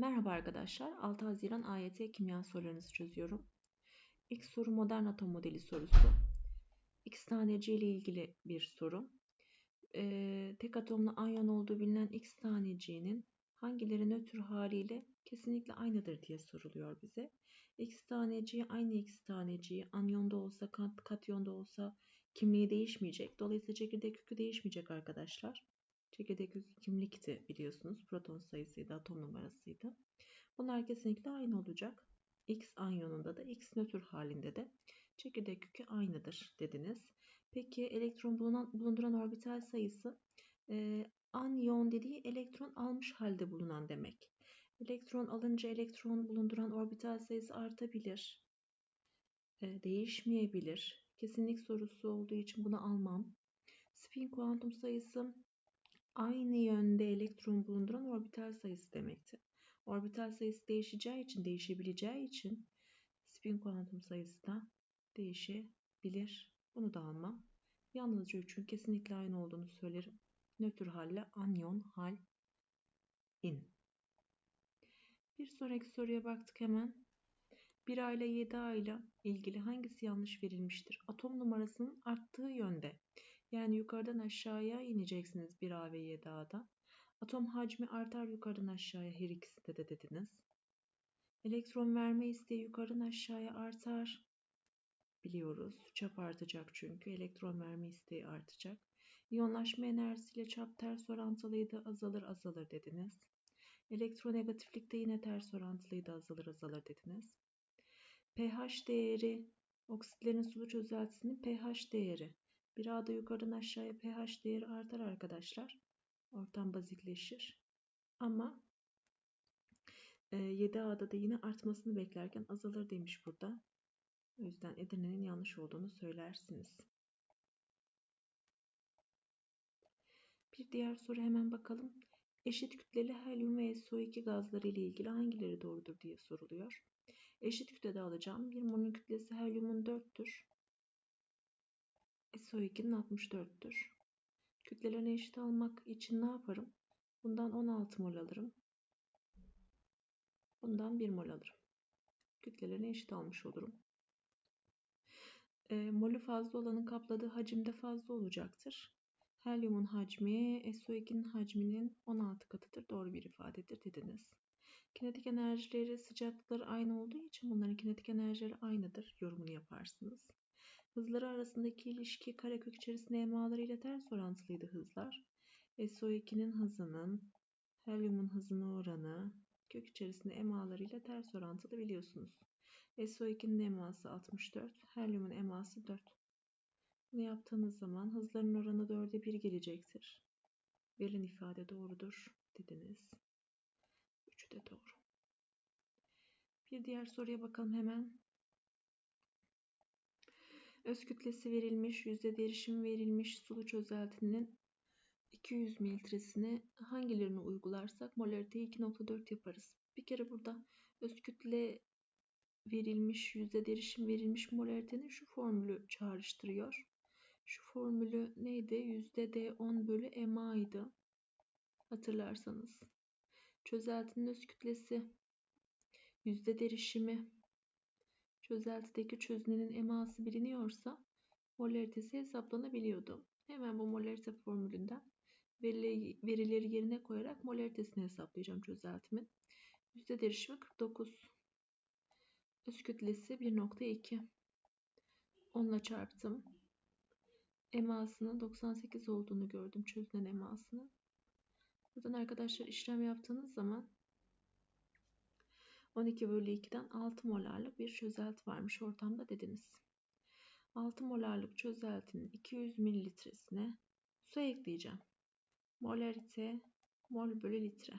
Merhaba arkadaşlar. 6 Haziran AYT kimya sorularınızı çözüyorum. İlk soru modern atom modeli sorusu. X taneci ile ilgili bir soru. Ee, tek atomlu anyon olduğu bilinen X taneciğinin hangileri nötr haliyle kesinlikle aynıdır diye soruluyor bize. X taneciği aynı X taneciği anyonda olsa kat, katyonda olsa kimliği değişmeyecek. Dolayısıyla çekirdek yükü değişmeyecek arkadaşlar. Çekirdek yükü kimlikti biliyorsunuz. Proton sayısıydı, atom numarasıydı. Bunlar kesinlikle aynı olacak. X anyonunda da X nötr halinde de çekirdek yükü aynıdır dediniz. Peki elektron bulunan, bulunduran orbital sayısı e, anyon dediği elektron almış halde bulunan demek. Elektron alınca elektron bulunduran orbital sayısı artabilir. E, değişmeyebilir. Kesinlik sorusu olduğu için bunu almam. Spin kuantum sayısı aynı yönde elektron bulunduran orbital sayısı demekti. Orbital sayısı değişeceği için, değişebileceği için spin kuantum sayısı da değişebilir. Bunu da almam. Yalnızca üçün kesinlikle aynı olduğunu söylerim. Nötr halle anyon hal in. Bir sonraki soruya baktık hemen. 1A ile 7A ile ilgili hangisi yanlış verilmiştir? Atom numarasının arttığı yönde. Yani yukarıdan aşağıya ineceksiniz 1A ve 7A'da. Atom hacmi artar yukarıdan aşağıya her ikisinde de dediniz. Elektron verme isteği yukarıdan aşağıya artar. Biliyoruz. Çap artacak çünkü. Elektron verme isteği artacak. İyonlaşma enerjisiyle çap ters orantılıydı. Azalır azalır dediniz. Elektronegatiflikte yine ters orantılıydı. Azalır azalır dediniz. pH değeri oksitlerin sulu çözeltisinin pH değeri. Bir A'da yukarıdan aşağıya pH değeri artar arkadaşlar. Ortam bazikleşir. Ama 7A'da e, da yine artmasını beklerken azalır demiş burada. O yüzden Edirne'nin yanlış olduğunu söylersiniz. Bir diğer soru hemen bakalım. Eşit kütleli helyum ve SO2 gazları ile ilgili hangileri doğrudur diye soruluyor. Eşit kütlede alacağım. Bir molün kütlesi helyumun 4'tür. SO2'nin 64'tür. Kütlelerini eşit almak için ne yaparım? Bundan 16 mol alırım. Bundan 1 mol alırım. Kütlelerini eşit almış olurum. E, molü fazla olanın kapladığı hacimde fazla olacaktır. Helyumun hacmi SO2'nin hacminin 16 katıdır. Doğru bir ifadedir dediniz. Kinetik enerjileri sıcaklıkları aynı olduğu için bunların kinetik enerjileri aynıdır. Yorumunu yaparsınız. Hızları arasındaki ilişki karekök içerisinde emaları ile ters orantılıydı hızlar. SO2'nin hızının helyumun hızına oranı kök içerisinde emaları ile ters orantılı biliyorsunuz. SO2'nin eması 64, helyumun eması 4. Bunu yaptığınız zaman hızların oranı 4'e 1 gelecektir. Verilen ifade doğrudur dediniz. Üçü de doğru. Bir diğer soruya bakalım hemen. Öz kütlesi verilmiş, yüzde derişim verilmiş sulu çözeltinin 200 mililitresine hangilerini uygularsak molariteyi 2.4 yaparız. Bir kere burada öz kütle verilmiş, yüzde derişim verilmiş molaritenin şu formülü çağrıştırıyor. Şu formülü neydi? Yüzde D10 bölü MA idi. Hatırlarsanız. Çözeltinin öz kütlesi, yüzde derişimi çözeltideki çözünenin eması biliniyorsa molaritesi hesaplanabiliyordu. Hemen bu molarite formülünden verileri yerine koyarak molaritesini hesaplayacağım çözeltimin. Yüzde derişimi 49. Öz kütlesi 1.2. Onunla çarptım. Emasının 98 olduğunu gördüm çözünen emasını. Buradan arkadaşlar işlem yaptığınız zaman 12 bölü 2'den 6 molarlık bir çözelti varmış ortamda dediniz. 6 molarlık çözeltinin 200 mililitresine su ekleyeceğim. Molarite mol bölü litre.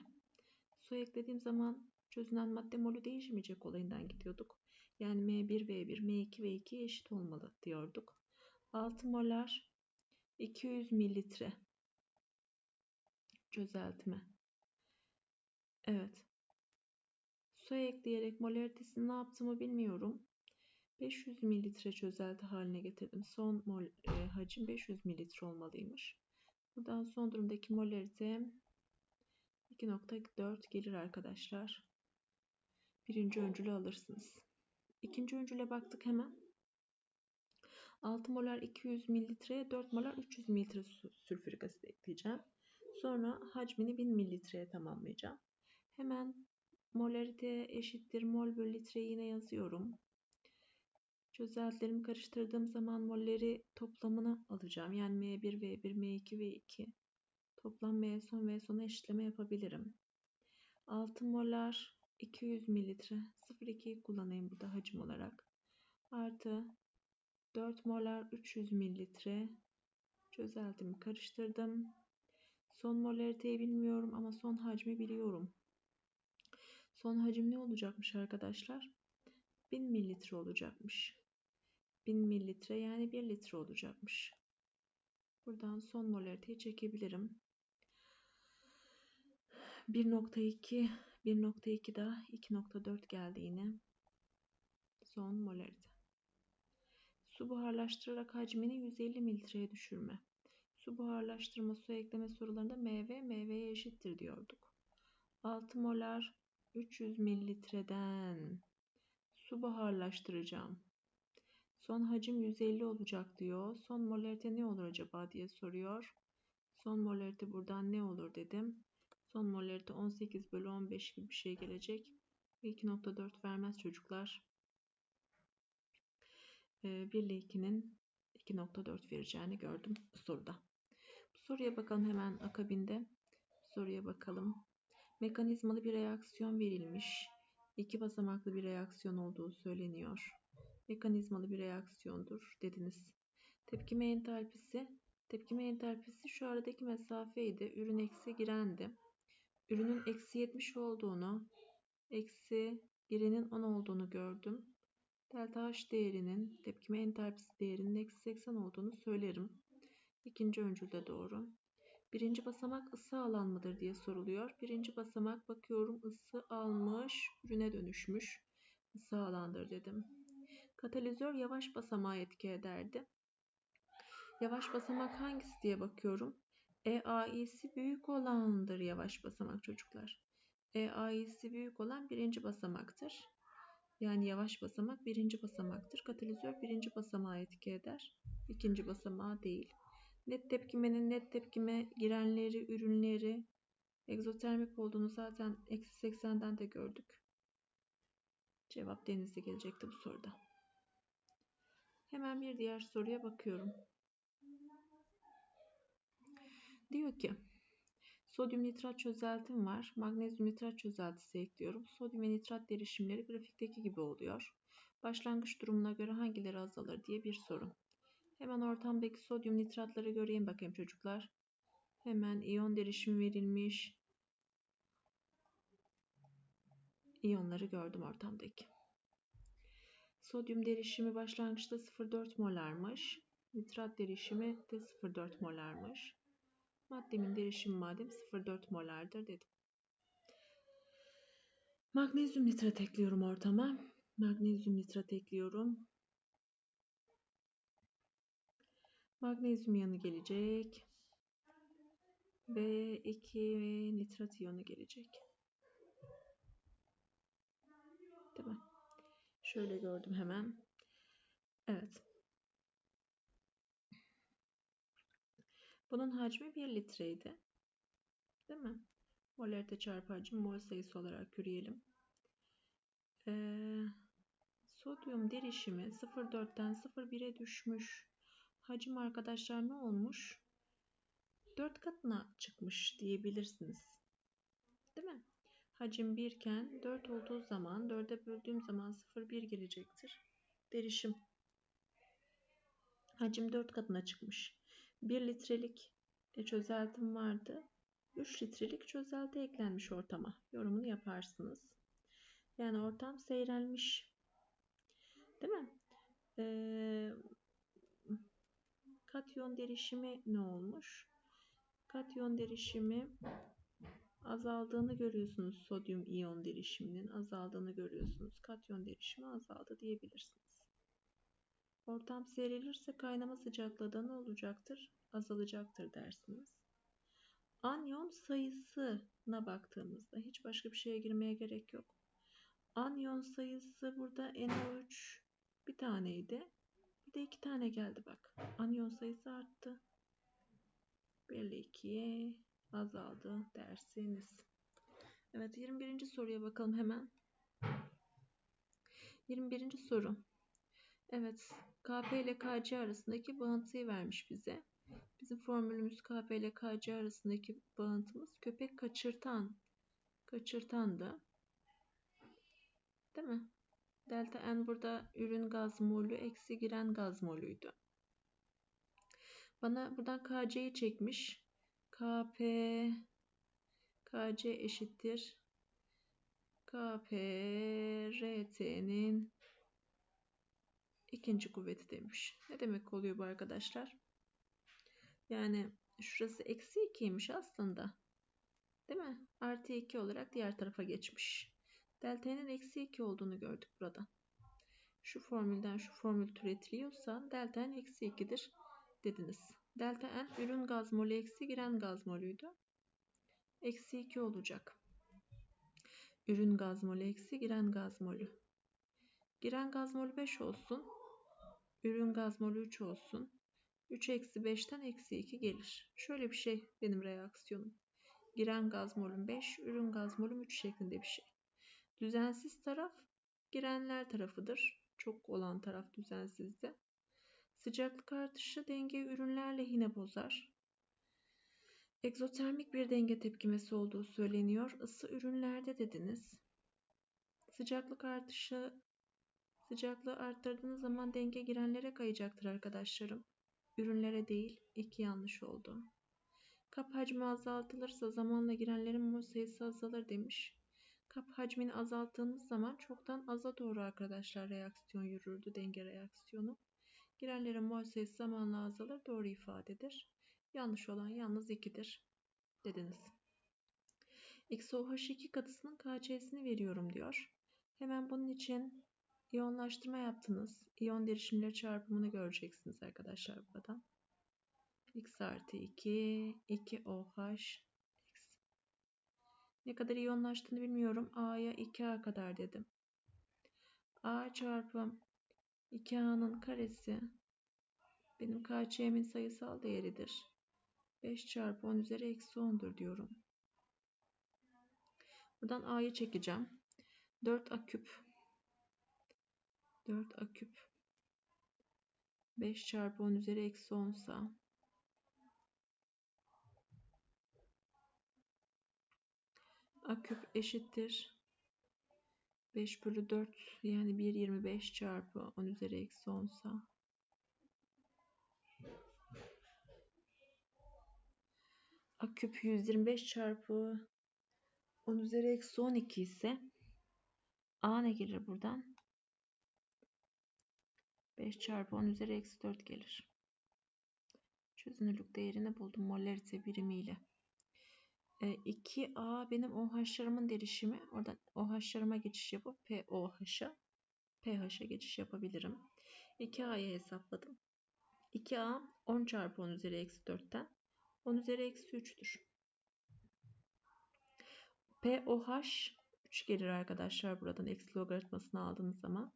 Su eklediğim zaman çözünen madde molü değişmeyecek olayından gidiyorduk. Yani M1V1, M2V2 eşit olmalı diyorduk. 6 molar 200 mililitre çözeltme. Evet. Su ekleyerek molaritesini ne yaptığımı bilmiyorum. 500 mililitre çözelti haline getirdim. Son mol e, hacim 500 mililitre olmalıymış. Buradan son durumdaki molarite 2.4 gelir arkadaşlar. birinci öncülü alırsınız. İkinci öncüle baktık hemen. 6 molar 200 mililitreye 4 molar 300 mililitre sülfürik asit ekleyeceğim. Sonra hacmini 1000 mililitreye tamamlayacağım. Hemen molarite eşittir mol bölü litre yine yazıyorum. Çözeltilerimi karıştırdığım zaman molleri toplamını alacağım. Yani M1, V1, M2, V2. Toplam M son V sona eşitleme yapabilirim. 6 molar 200 mililitre 0,2'yi kullanayım burada hacim olarak. Artı 4 molar 300 mililitre çözeltimi karıştırdım. Son molariteyi bilmiyorum ama son hacmi biliyorum. Son hacim ne olacakmış arkadaşlar? 1000 mililitre olacakmış. 1000 mililitre yani 1 litre olacakmış. Buradan son molariteyi çekebilirim. 1.2 1.2 da 2.4 geldi yine. Son molarite. Su buharlaştırarak hacmini 150 mililitreye düşürme. Su buharlaştırma, su ekleme sorularında mv mv'ye eşittir diyorduk. 6 molar 300 mililitreden su buharlaştıracağım. Son hacim 150 olacak diyor. Son molarite ne olur acaba diye soruyor. Son molarite buradan ne olur dedim. Son molarite 18 bölü 15 gibi bir şey gelecek. 2.4 vermez çocuklar. 1 ee, ile 2'nin 2.4 vereceğini gördüm bu soruda. Bu soruya bakalım hemen akabinde. Soruya bakalım. Mekanizmalı bir reaksiyon verilmiş. İki basamaklı bir reaksiyon olduğu söyleniyor. Mekanizmalı bir reaksiyondur dediniz. Tepkime entalpisi. Tepkime entalpisi şu aradaki mesafeydi. Ürün eksi girendi. Ürünün eksi 70 olduğunu, eksi girenin 10 olduğunu gördüm. Delta H değerinin tepkime entalpisi değerinin eksi 80 olduğunu söylerim. İkinci öncülde doğru. Birinci basamak ısı alan mıdır diye soruluyor. Birinci basamak bakıyorum ısı almış, ürüne dönüşmüş. Isı alandır dedim. Katalizör yavaş basamağa etki ederdi. Yavaş basamak hangisi diye bakıyorum. EAI'si büyük olandır yavaş basamak çocuklar. EAI'si büyük olan birinci basamaktır. Yani yavaş basamak birinci basamaktır. Katalizör birinci basamağa etki eder. ikinci basamağa değil. Net tepkimenin net tepkime girenleri, ürünleri egzotermik olduğunu zaten eksi 80'den de gördük. Cevap denizde gelecekti bu soruda. Hemen bir diğer soruya bakıyorum. Diyor ki Sodyum nitrat çözeltim var. Magnezyum nitrat çözeltisi ekliyorum. Sodyum ve nitrat derişimleri grafikteki gibi oluyor. Başlangıç durumuna göre hangileri azalır diye bir soru. Hemen ortamdaki sodyum nitratları göreyim bakayım çocuklar. Hemen iyon derişimi verilmiş. İyonları gördüm ortamdaki. Sodyum derişimi başlangıçta 0,4 molarmış. Nitrat derişimi de 0,4 molarmış. Maddemin derişim madem 0,4 molardır dedim. Magnezyum nitrat ekliyorum ortama. Magnezyum nitrat ekliyorum. Magnezyum yanı gelecek. Ve 2 nitrat iyonu gelecek. Değil mi? Şöyle gördüm hemen. Evet. Bunun hacmi 1 litreydi. Değil mi? Molarite çarpı hacim mol sayısı olarak yürüyelim. Ee, sodyum derişimi 0,4'ten 0,1'e düşmüş. Hacim arkadaşlar ne olmuş? 4 katına çıkmış diyebilirsiniz. Değil mi? Hacim 1 iken 4 olduğu zaman 4'e böldüğüm zaman 0,1 gelecektir. Derişim. Hacim 4 katına çıkmış. 1 litrelik e, çözeltim vardı. 3 litrelik çözelti eklenmiş ortama. Yorumunu yaparsınız. Yani ortam seyrelmiş. Değil mi? Ee, katyon derişimi ne olmuş? Katyon derişimi azaldığını görüyorsunuz. Sodyum iyon derişiminin azaldığını görüyorsunuz. Katyon derişimi azaldı diyebilirsiniz. Ortam seyrelirse kaynama sıcaklığı da ne olacaktır? Azalacaktır dersiniz. Anyon sayısına baktığımızda hiç başka bir şeye girmeye gerek yok. Anyon sayısı burada NO3 bir taneydi. Bir de iki tane geldi bak. Anyon sayısı arttı. 1 ile 2'ye azaldı dersiniz. Evet 21. soruya bakalım hemen. 21. soru. Evet KP ile KC arasındaki bağıntıyı vermiş bize. Bizim formülümüz KP ile KC arasındaki bağıntımız köpek kaçırtan. Kaçırtan da. Değil mi? Delta N burada ürün gaz molü eksi giren gaz molüydü. Bana buradan KC'yi çekmiş. KP KC eşittir. KP RT'nin ikinci kuvveti demiş. Ne demek oluyor bu arkadaşlar? Yani şurası eksi 2'ymiş aslında. Değil mi? Artı 2 olarak diğer tarafa geçmiş. Delta'nın eksi 2 olduğunu gördük burada. Şu formülden şu formül türetiliyorsa delta n eksi 2'dir dediniz. Delta n ürün gaz molü eksi giren gaz molüydü. Eksi 2 olacak. Ürün gaz molü eksi giren gaz molü. Giren gaz molü 5 olsun. Ürün gaz molü 3 olsun. 3 eksi 5'ten eksi 2 gelir. Şöyle bir şey benim reaksiyonum. Giren gaz molüm 5, ürün gaz molüm 3 şeklinde bir şey. Düzensiz taraf girenler tarafıdır. Çok olan taraf düzensizde. Sıcaklık artışı denge ürünler lehine bozar. Egzotermik bir denge tepkimesi olduğu söyleniyor. Isı ürünlerde dediniz. Sıcaklık artışı sıcaklığı arttırdığınız zaman denge girenlere kayacaktır arkadaşlarım. Ürünlere değil. iki yanlış oldu. Kap hacmi azaltılırsa zamanla girenlerin mol sayısı azalır demiş. Kap hacmini azalttığımız zaman çoktan aza doğru arkadaşlar reaksiyon yürürdü. Denge reaksiyonu. Girenlerin mol sayısı zamanla azalır. Doğru ifadedir. Yanlış olan yalnız 2'dir dediniz. XOH2 katısının KC'sini veriyorum diyor. Hemen bunun için iyonlaştırma yaptınız. İyon derişimleri çarpımını göreceksiniz arkadaşlar buradan. X artı 2, 2 OH. Ne kadar iyonlaştığını bilmiyorum. A'ya 2A kadar dedim. A çarpı 2A'nın karesi benim KC'min sayısal değeridir. 5 çarpı 10 üzeri eksi 10'dur diyorum. Buradan A'yı çekeceğim. 4 A küp. 4 A küp. 5 çarpı 10 üzeri eksi 10 sa A küp eşittir. 5 bölü 4 yani 1.25 çarpı 10 üzeri eksi 10 sa A küp 125 çarpı 10 üzeri eksi 12 ise A ne gelir buradan? 5 çarpı 10 üzeri eksi 4 gelir. Çözünürlük değerini buldum molarite birimiyle. 2A e, benim OH'larımın derişimi. Oradan OH'larıma geçiş yapıp POH'a pH'a geçiş yapabilirim. 2A'yı hesapladım. 2A 10 çarpı 10 üzeri eksi 4'ten 10 üzeri eksi 3'tür. POH 3 gelir arkadaşlar. Buradan eksi logaritmasını aldığınız zaman.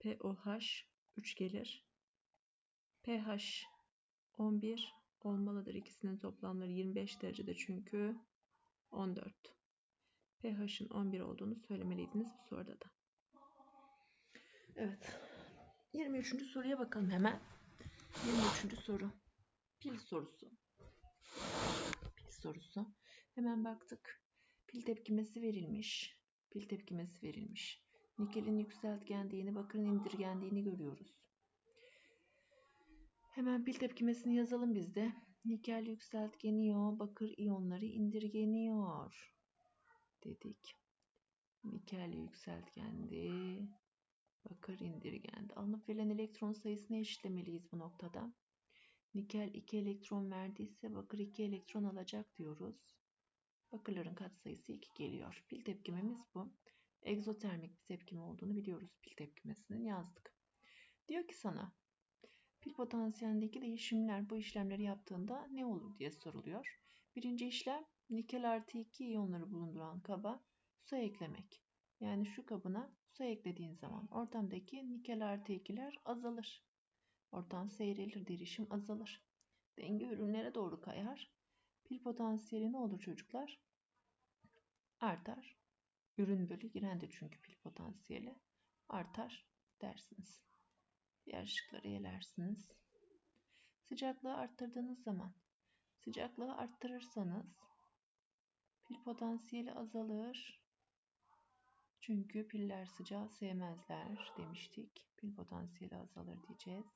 POH 3 gelir. pH 11 olmalıdır. İkisinin toplamları 25 derecede çünkü 14. pH'in 11 olduğunu söylemeliydiniz bu soruda da. Evet. 23. soruya bakalım hemen. 23. soru. Pil sorusu. Pil sorusu. Hemen baktık. Pil tepkimesi verilmiş. Pil tepkimesi verilmiş. Nikelin yükseltgendiğini, bakırın indirgendiğini görüyoruz. Hemen pil tepkimesini yazalım biz de. Nikel yükseltgeniyor, bakır iyonları indirgeniyor dedik. Nikel yükseltgendi, bakır indirgendi. Alınıp verilen elektron sayısını eşitlemeliyiz bu noktada. Nikel 2 elektron verdiyse bakır 2 elektron alacak diyoruz. Bakırların katsayısı 2 geliyor. Pil tepkimemiz bu. Egzotermik bir tepkime olduğunu biliyoruz pil tepkimesinin yazdık. Diyor ki sana pil potansiyelindeki değişimler bu işlemleri yaptığında ne olur diye soruluyor. Birinci işlem nikel artı 2 iyonları bulunduran kaba su eklemek. Yani şu kabına su eklediğin zaman ortamdaki nikel artı 2'ler azalır. Ortam seyrelir, derişim azalır. Denge ürünlere doğru kayar. Pil potansiyeli ne olur çocuklar? Artar. Ürün bölü giren de çünkü pil potansiyeli artar dersiniz. Diğer şıkları yelersiniz. Sıcaklığı arttırdığınız zaman sıcaklığı arttırırsanız pil potansiyeli azalır. Çünkü piller sıcağı sevmezler demiştik. Pil potansiyeli azalır diyeceğiz.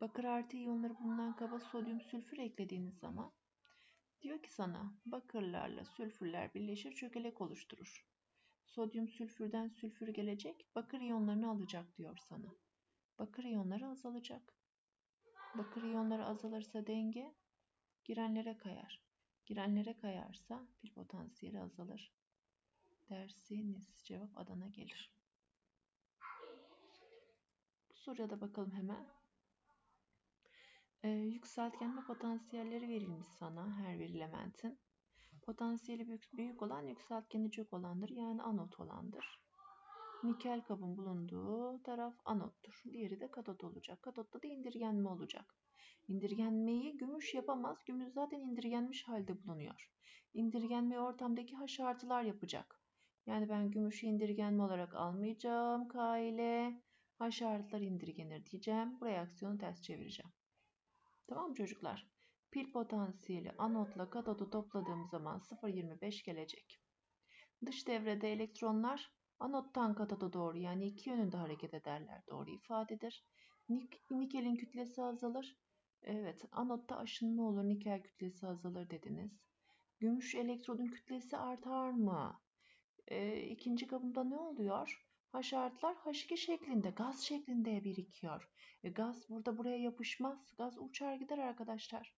Bakır artı iyonları bulunan kaba sodyum sülfür eklediğiniz zaman diyor ki sana bakırlarla sülfürler birleşir çökelek oluşturur. Sodyum sülfürden sülfür gelecek bakır iyonlarını alacak diyor sana. Bakır iyonları azalacak. Bakır iyonları azalırsa denge girenlere kayar. Girenlere kayarsa pil potansiyeli azalır. Dersiniz cevap Adana gelir. Bu soruya da bakalım hemen. Ee, yükseltgenme potansiyelleri verilmiş sana her bir elementin. Potansiyeli büyük, büyük olan yükseltgeni çok olandır yani anot olandır. Nikel kabın bulunduğu taraf anottur. Diğeri de katot olacak. Katotta da indirgenme olacak. İndirgenmeyi gümüş yapamaz. Gümüş zaten indirgenmiş halde bulunuyor. İndirgenmeyi ortamdaki H yapacak. Yani ben gümüşü indirgenme olarak almayacağım. K ile H indirgenir diyeceğim. Bu reaksiyonu ters çevireceğim. Tamam mı çocuklar? Pil potansiyeli anotla katodu topladığım zaman 0.25 gelecek. Dış devrede elektronlar anottan katoda doğru yani iki yönünde hareket ederler. Doğru ifadedir. Nik nikelin kütlesi azalır. Evet anotta aşınma olur nikel kütlesi azalır dediniz. Gümüş elektrodun kütlesi artar mı? E, ikinci kabımda ne oluyor? Haşartlar H2 şeklinde, gaz şeklinde birikiyor. E, gaz burada buraya yapışmaz. Gaz uçar gider arkadaşlar.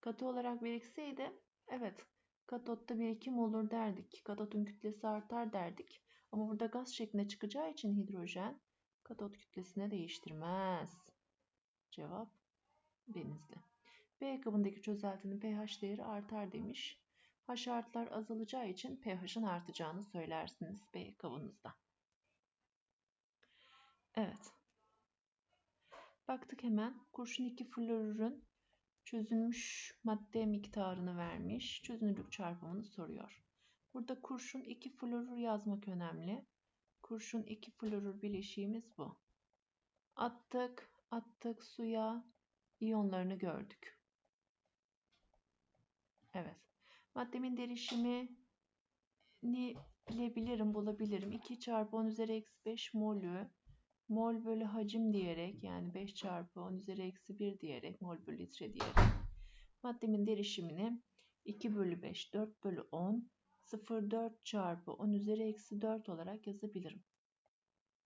Katı olarak birikseydi, evet katotta birikim olur derdik. Katotun kütlesi artar derdik. Ama burada gaz şeklinde çıkacağı için hidrojen katot kütlesine değiştirmez. Cevap denizli. B kabındaki çözeltinin pH değeri artar demiş. H artlar azalacağı için pH'ın artacağını söylersiniz B kabınızda. Evet. Baktık hemen. Kurşun 2 florürün çözülmüş madde miktarını vermiş. Çözünürlük çarpımını soruyor. Burada kurşun 2 florür yazmak önemli. Kurşun 2 florür bileşiğimiz bu. Attık, attık suya iyonlarını gördük. Evet. Maddemin derişimi ni bilebilirim, bulabilirim. 2 çarpı 10 üzeri eksi 5 molü mol bölü hacim diyerek yani 5 çarpı 10 üzeri eksi 1 diyerek mol bölü litre diyerek maddemin derişimini 2 bölü 5 4 bölü 10 0,4 çarpı 10 üzeri eksi 4 olarak yazabilirim.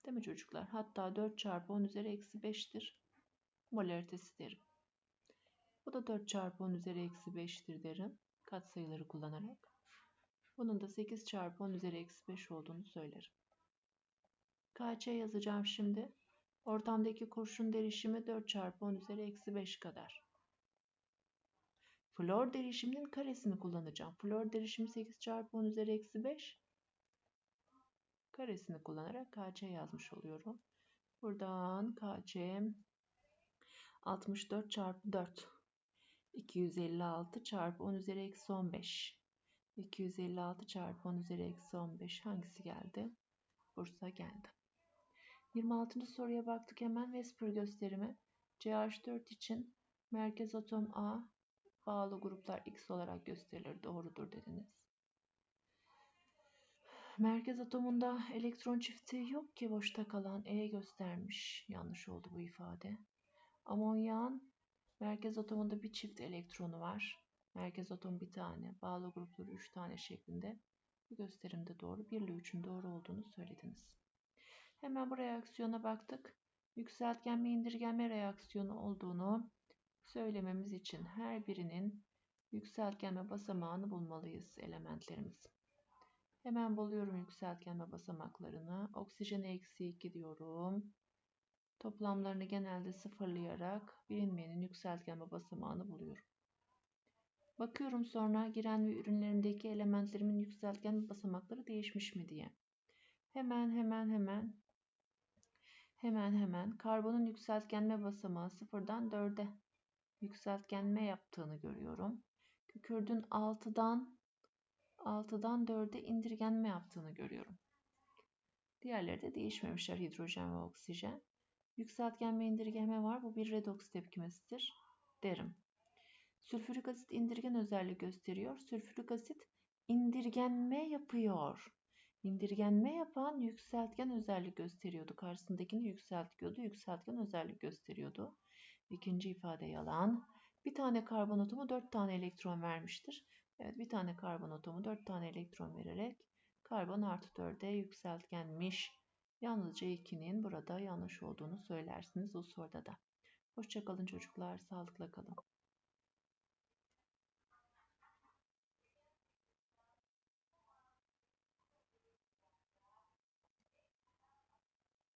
Değil mi çocuklar? Hatta 4 çarpı 10 üzeri eksi 5'tir. Molaritesi derim. Bu da 4 çarpı 10 üzeri eksi 5'tir derim. Katsayıları kullanarak. Bunun da 8 çarpı 10 üzeri eksi 5 olduğunu söylerim. KC yazacağım şimdi. Ortamdaki kurşun derişimi 4 çarpı 10 üzeri eksi 5 kadar. Flor derişiminin karesini kullanacağım. Flor derişimi 8 çarpı 10 üzeri eksi 5. Karesini kullanarak KC yazmış oluyorum. Buradan KC 64 çarpı 4. 256 çarpı 10 üzeri eksi 15. 256 çarpı 10 üzeri eksi 15 hangisi geldi? Bursa geldi. 26. soruya baktık hemen Vesper gösterimi. CH4 için merkez atom A bağlı gruplar X olarak gösterilir. Doğrudur dediniz. Merkez atomunda elektron çifti yok ki boşta kalan E göstermiş. Yanlış oldu bu ifade. Amonyağın merkez atomunda bir çift elektronu var. Merkez atom bir tane, bağlı grupları üç tane şeklinde. Bu gösterimde doğru. 1 ile 3'ün doğru olduğunu söylediniz. Hemen bu reaksiyona baktık. Yükseltgenme indirgenme reaksiyonu olduğunu söylememiz için her birinin yükseltgenme basamağını bulmalıyız elementlerimiz. Hemen buluyorum yükseltgenme basamaklarını. Oksijene eksi 2 diyorum. Toplamlarını genelde sıfırlayarak bilinmeyenin yükseltgenme basamağını buluyorum. Bakıyorum sonra giren ve ürünlerimdeki elementlerimin yükseltgen basamakları değişmiş mi diye. Hemen hemen hemen hemen hemen karbonun yükseltgenme basamağı sıfırdan 4'e yükseltgenme yaptığını görüyorum. Kükürdün 6'dan 6'dan 4'e indirgenme yaptığını görüyorum. Diğerleri de değişmemişler hidrojen ve oksijen. Yükseltgenme indirgenme var. Bu bir redoks tepkimesidir derim. Sülfürik asit indirgen özelliği gösteriyor. Sülfürik asit indirgenme yapıyor. İndirgenme yapan yükseltgen özellik gösteriyordu. Karşısındakini yükseltiyordu. Yükseltgen özellik gösteriyordu. İkinci ifade yalan. Bir tane karbon atomu 4 tane elektron vermiştir. Evet bir tane karbon atomu 4 tane elektron vererek karbon artı 4'e yükseltgenmiş. Yalnızca 2'nin burada yanlış olduğunu söylersiniz bu soruda da. Hoşçakalın çocuklar, sağlıkla kalın.